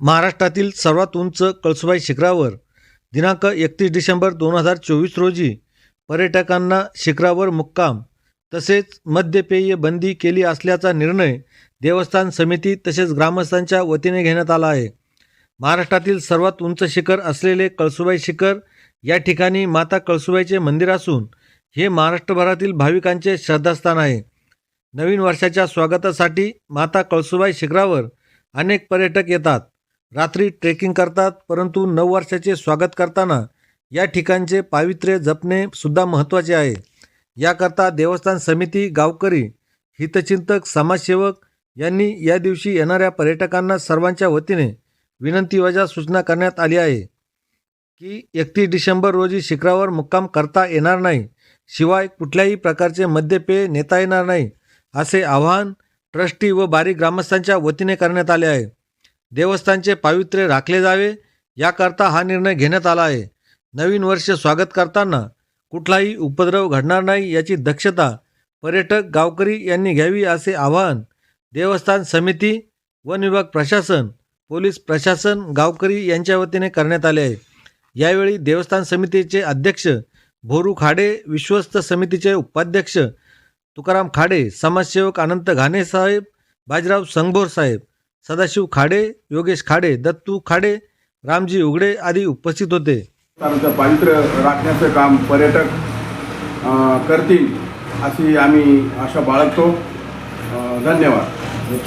महाराष्ट्रातील सर्वात उंच कळसुबाई शिखरावर दिनांक एकतीस डिसेंबर दोन हजार चोवीस रोजी पर्यटकांना शिखरावर मुक्काम तसेच मद्यपेय बंदी केली असल्याचा निर्णय देवस्थान समिती तसेच ग्रामस्थांच्या वतीने घेण्यात आला आहे. महाराष्ट्रातील सर्वात उंच शिखर असलेले कळसुबाई शिखर या ठिकाणी माता कळसुबाईचे मंदिर असून हे महाराष्ट्रभरातील भाविकांचे श्रद्धास्थान आहे. नवीन वर्षाच्या स्वागतासाठी माता कळसुबाई शिखरावर अनेक पर्यटक येतात. रात्री ट्रेकिंग करतात परंतु नववर्षाचे स्वागत करताना या ठिकाणचे पावित्र्य जपणे सुद्धा महत्त्वाचे आहे. याकरता देवस्थान समिती गावकरी हितचिंतक समाजसेवक यांनी या दिवशी येणाऱ्या पर्यटकांना सर्वांच्या वतीने विनंतीवजा सूचना करण्यात आली आहे की एकतीस डिसेंबर रोजी शिखरावर मुक्काम करता येणार नाही शिवाय कुठल्याही प्रकारचे मद्यपेय नेता येणार नाही असे आवाहन ट्रस्टी व बारी ग्रामस्थांच्या वतीने करण्यात आले आहे. देवस्थानचे पावित्र्य राखले जावे याकरता हा निर्णय घेण्यात आला आहे. नवीन वर्ष स्वागत करताना कुठलाही उपद्रव घडणार नाही याची दक्षता पर्यटक गावकरी यांनी घ्यावी असे आवाहन देवस्थान समिती वन विभाग प्रशासन पोलीस प्रशासन गावकरी यांच्या वतीने करण्यात आले आहे. यावेळी देवस्थान समितीचे अध्यक्ष भोरू खाडे विश्वस्त समितीचे उपाध्यक्ष तुकाराम खाडे समाजसेवक अनंत घाणे साहेब बाजीराव संगभोर साहेब सदाशिव खाडे योगेश खाडे दत्तू खाडे रामजी उघडे आदी उपस्थित होते. स्थानाचं पावित्र्य राखण्याचं काम पर्यटक करतील अशी आम्ही आशा बाळगतो. धन्यवाद.